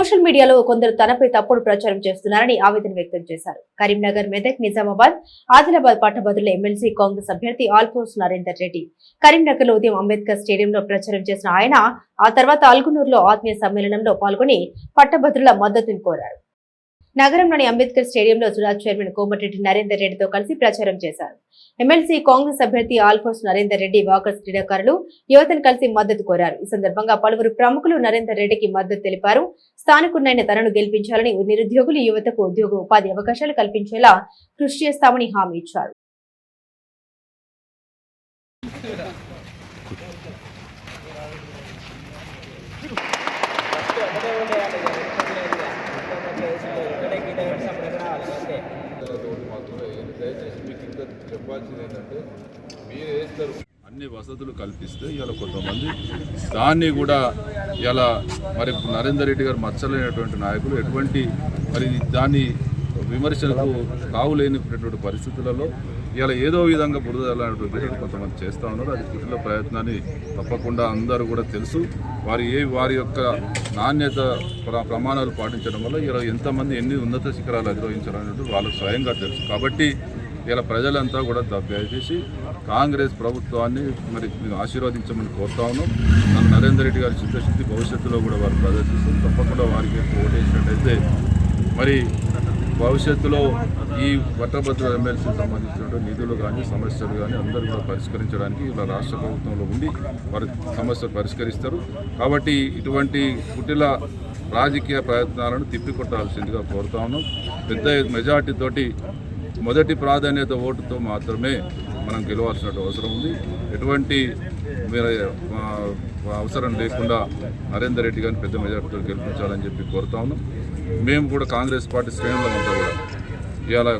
Social మీడియాలో కొందరు తనపై తప్పుడు ప్రచారం చేస్తున్నారని ఆవేదన వ్యక్తం చేశారు. కరీంనగర్ మెదక్ నిజామాబాద్ ఆదిలాబాద్ పట్టభద్రుల ఎమ్మెల్సీ కాంగ్రెస్ అభ్యర్థి ఆల్పోస్ నరేందర్ రెడ్డి. కరీంనగర్లో ఉదయం అంబేద్కర్ స్టేడియంలో ప్రచారం చేసిన ఆయన ఆ తర్వాత అల్గునూరులో ఆత్మీయ సమ్మేళనంలో పాల్గొని పట్టభద్రుల మద్దతును కోరారు. నగరంలోని అంబేద్కర్ స్టేడియంలో సురాజ్ చైర్మన్ కోమటిరెడ్డి నరేందర్ రెడ్డితో కలిసి ప్రచారం చేశారు. ఎమ్మెల్సీ కాంగ్రెస్ అభ్యర్థి ఆల్ఫోన్స్ నరేందర్ రెడ్డి వాకర్స్ క్రీడాకారులు యువతను కలిసి మద్దతు కోరారు. ఈ సందర్భంగా పలువురు ప్రముఖులు నరేందర్ రెడ్డికి మద్దతు తెలిపారు. స్థానికున్నైన తనను గెలిపించాలని నిరుద్యోగులు యువతకు ఉద్యోగ ఉపాధి అవకాశాలు కల్పించేలా కృషి చేస్తామని హామీ ఇచ్చారు ఒకటి మాత్రం ఏంటి, దయచేసి మీకు ఇంకా చెప్పాల్సింది ఏంటంటే మీరు వేస్తారు అన్ని వసతులు కల్పిస్తే ఇలా కొంతమంది దాన్ని కూడా ఇలా మరి నరేందర్ రెడ్డి గారు మచ్చలేనటువంటి నాయకులు ఎటువంటి మరి దాన్ని విమర్శలకు కావులేనిటువంటి పరిస్థితులలో ఇలా ఏదో విధంగా బురద అలాంటి కొంతమంది చేస్తూ ఉన్నారు. అది కుటుంబ ప్రయత్నాన్ని తప్పకుండా అందరూ కూడా తెలుసు. వారి ఏ వారి యొక్క నాణ్యత ప్ర- ప్రమాణాలు పాటించడం వల్ల ఇలా ఎంతమంది ఎన్ని ఉన్నత శిఖరాలు అధిరోహించాలనేది వాళ్ళకు స్వయంగా తెలుసు. కాబట్టి ఇలా ప్రజలంతా కూడా దయచేసి కాంగ్రెస్ ప్రభుత్వాన్ని మరి మీరు ఆశీర్వదించమని కోరుతా ఉన్నాం. నన్ను నరేందర్ రెడ్డి గారి చిత్తశుద్ధి భవిష్యత్తులో కూడా వారు ప్రదర్శిస్తారు. తప్పకుండా వారికి ఓటేసినట్టయితే మరి భవిష్యత్తులో ఈ పట్టభద్రుల ఎమ్మెల్సీకి సంబంధించినటువంటి నిధులు కానీ సమస్యలు కానీ అందరూ కూడా పరిష్కరించడానికి ఇలా రాష్ట్ర ప్రభుత్వంలో ఉండి వారి సమస్యలు పరిష్కరిస్తారు. కాబట్టి ఇటువంటి కుటిల రాజకీయ ప్రయత్నాలను తిప్పికొట్టాల్సిందిగా కోరుతా ఉన్నాం. పెద్ద మెజార్టీతోటి మొదటి ప్రాధాన్యత ఓటుతో మాత్రమే మనం గెలవాల్సిన అవసరం ఉంది. ఎటువంటి మీరు, అవసరం లేకుండా నరేందర్ రెడ్డి గారిని పెద్ద మెజార్టీతో గెలిపించాలని చెప్పి కోరుతా ఉన్నాం. మేము కూడా కాంగ్రెస్ పార్టీ శ్రేణులు అంతా కూడా. ఇవాళ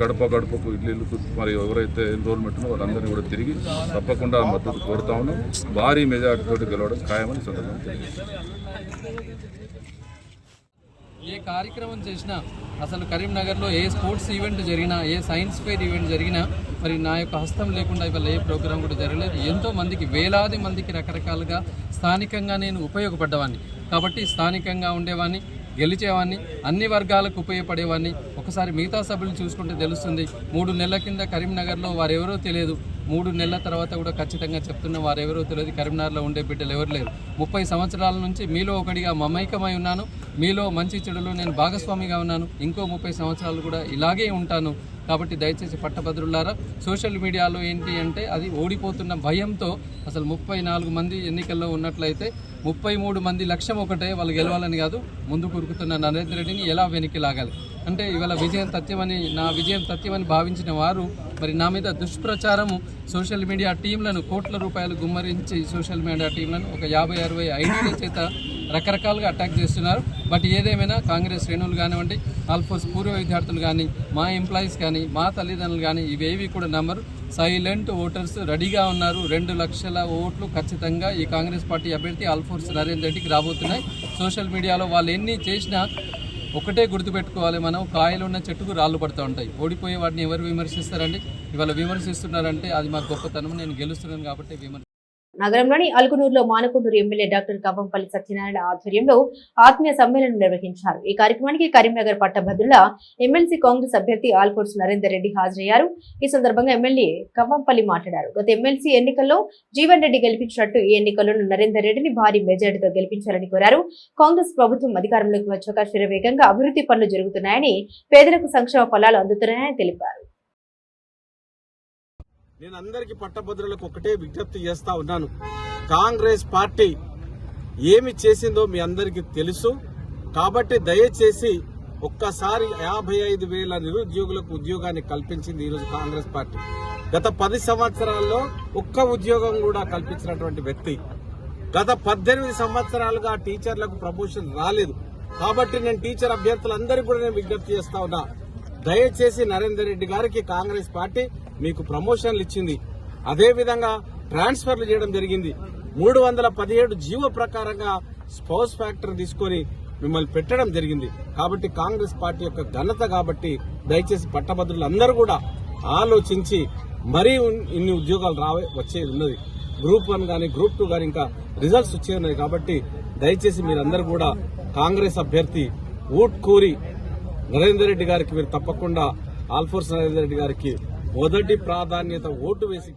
గడప గడపకు ఇల్లు మరి ఎవరైతే ఎన్రోల్మెంట్ ఉన్నో వాళ్ళందరినీ కూడా తిరిగి తప్పకుండా మద్దతు కోరుతా ఉన్నాం. భారీ మెజార్టీతో గెలవడం ఖాయమని సందర్భంగా ఏ కార్యక్రమం చేసినా అసలు కరీంనగర్లో ఏ స్పోర్ట్స్ ఈవెంట్ జరిగినా ఏ సైన్స్ ఫెయిర్ ఈవెంట్ జరిగినా మరి నా యొక్క హస్తం లేకుండా ఇవాళ ఏ ప్రోగ్రాం కూడా జరగలేదు. ఎంతో మందికి వేలాది మందికి రకరకాలుగా స్థానికంగా నేను ఉపయోగపడ్డవాడిని కాబట్టి స్థానికంగా ఉండేవాడిని గెలిచేవాడిని అన్ని వర్గాలకు ఉపయోగపడేవాడిని ఒకసారి మిగతా సభ్యులు చూసుకుంటే తెలుస్తుంది మూడు నెలల కింద కరీంనగర్లో వారెవరో తెలియదు. మూడు నెలల తర్వాత కూడా ఖచ్చితంగా చెప్తున్న వారెవరో తెలియదు కరీంనగర్లో ఉండే బిడ్డలు ఎవరు లేరు. ముప్పై సంవత్సరాల నుంచి మీలో ఒకటిగా మమైకమై ఉన్నాను. మీలో మంచి చెడులో నేను భాగస్వామిగా ఉన్నాను. ఇంకో ముప్పై సంవత్సరాలు కూడా ఇలాగే ఉంటాను. కాబట్టి దయచేసి పట్టభద్రులారా సోషల్ మీడియాలో ఏంటి అంటే అది ఓడిపోతున్న భయంతో అసలు ముప్పై నాలుగు మంది ఎన్నికల్లో ఉన్నట్లయితే ముప్పై మూడు మంది లక్ష్యం ఒకటే వాళ్ళు గెలవాలని కాదు ముందు కురుకుతున్న నరేంద్ర రెడ్డిని ఎలా వెనక్కి లాగాలి? అంటే ఇవాళ విజయం తథ్యమని నా విజయం తథ్యమని భావించిన వారు మరి నా మీద దుష్ప్రచారము సోషల్ మీడియా టీంలను కోట్ల రూపాయలు గుమ్మరించి సోషల్ మీడియా టీంలను ఒక యాభై అరవై ఐడీల చేత రకరకాలుగా అటాక్ చేస్తున్నారు. బట్ ఏదేమైనా కాంగ్రెస్ శ్రేణులు కానివ్వండి ఆల్ఫోస్ పూర్వ విద్యార్థులు కానీ మా ఎంప్లాయీస్ కానీ మా తల్లిదండ్రులు కానీ ఇవేవి కూడా నమ్మరు. సైలెంట్ ఓటర్స్ రెడీగా ఉన్నారు. రెండు లక్షల ఓట్లు ఖచ్చితంగా ఈ కాంగ్రెస్ పార్టీ అభ్యర్థి అల్ఫోర్స్ నరేందర్ రెడ్డికి రాబోతున్నాయి. సోషల్ మీడియాలో వాళ్ళు ఎన్ని చేసినా ఒకటే గుర్తుపెట్టుకోవాలి మనం. కాయలు ఉన్న చెట్టుకు రాళ్ళు పడుతూ ఉంటాయి. ఓడిపోయే వాటిని ఎవరు విమర్శిస్తారండి? ఇవాళ విమర్శిస్తున్నారంటే అది మా గొప్పతనం. నేను గెలుస్తున్నాను కాబట్టి విమర్శ నగరంలోని అల్గునూరులో మానకొండూరు ఎమ్మెల్యే డాక్టర్ కవ్వంపల్లి సత్యనారాయణ ఆధ్వర్యంలో ఆత్మీయ సమ్మేళనం నిర్వహించారు. ఈ కార్యక్రమానికి కరీంనగర్ పట్టభద్రుల ఎమ్మెల్సీ కాంగ్రెస్ అభ్యర్థి ఆల్ఫోర్స్ నరేందర్ రెడ్డి హాజరయ్యారు. ఈ సందర్భంగా ఎమ్మెల్యే కవ్వంపల్లి మాట్లాడారు. గత ఎమ్మెల్సీ ఎన్నికల్లో జీవన్ రెడ్డి గెలిపించినట్టు ఈ ఎన్నికల్లోనూ నరేందర్ రెడ్డిని భారీ మెజార్టీతో గెలిపించాలని కోరారు. కాంగ్రెస్ ప్రభుత్వం అధికారంలోకి వచ్చాక శరవేగంగా అభివృద్ధి పనులు జరుగుతున్నాయని పేదలకు సంక్షేమ ఫలాలు అందుతున్నాయని తెలిపారు. నేను అందరికి పట్టభద్రులకు ఒకటే విజ్ఞప్తి చేస్తా ఉన్నాను. కాంగ్రెస్ పార్టీ ఏమి చేసిందో మీ అందరికీ తెలుసు. కాబట్టి దయచేసి ఒక్కసారి యాభై ఐదు వేల నిరుద్యోగులకు ఉద్యోగాన్ని కల్పించింది ఈరోజు కాంగ్రెస్ పార్టీ. గత పది సంవత్సరాల్లో ఒక్క ఉద్యోగం కూడా కల్పించినటువంటి వ్యక్తి. గత పద్దెనిమిది సంవత్సరాలుగా టీచర్లకు ప్రమోషన్ రాలేదు. కాబట్టి నేను టీచర్ అభ్యర్థులందరికీ కూడా నేను విజ్ఞప్తి చేస్తా ఉన్నా. దయచేసి నరేందర్ రెడ్డి గారికి కాంగ్రెస్ పార్టీ మీకు ప్రమోషన్లు ఇచ్చింది. అదే విధంగా ట్రాన్స్ఫర్లు చేయడం జరిగింది. మూడు వందల పదిహేడు జీవో ప్రకారంగా స్పౌస్ ఫ్యాక్టరీ తీసుకొని మిమ్మల్ని పెట్టడం జరిగింది. కాబట్టి కాంగ్రెస్ పార్టీ యొక్క ఘనత కాబట్టి దయచేసి పట్టభద్రులు అందరూ కూడా ఆలోచించి మరీ ఉన్- ఇన్ని ఉద్యోగాలు రావే వచ్చేది ఉన్నది. గ్రూప్ వన్ కానీ గ్రూప్ టూ కానీ ఇంకా రిజల్ట్స్ వచ్చేది ఉన్నాయి కాబట్టి దయచేసి మీరందరూ కూడా కాంగ్రెస్ అభ్యర్థి ఊట్కూరి నరేందర్ రెడ్డి గారికి మీరు తప్పకుండా ఆల్ఫోర్స్ నరేందర్ రెడ్డి గారికి మొదటి ప్రాధాన్యత ఓటు వేసి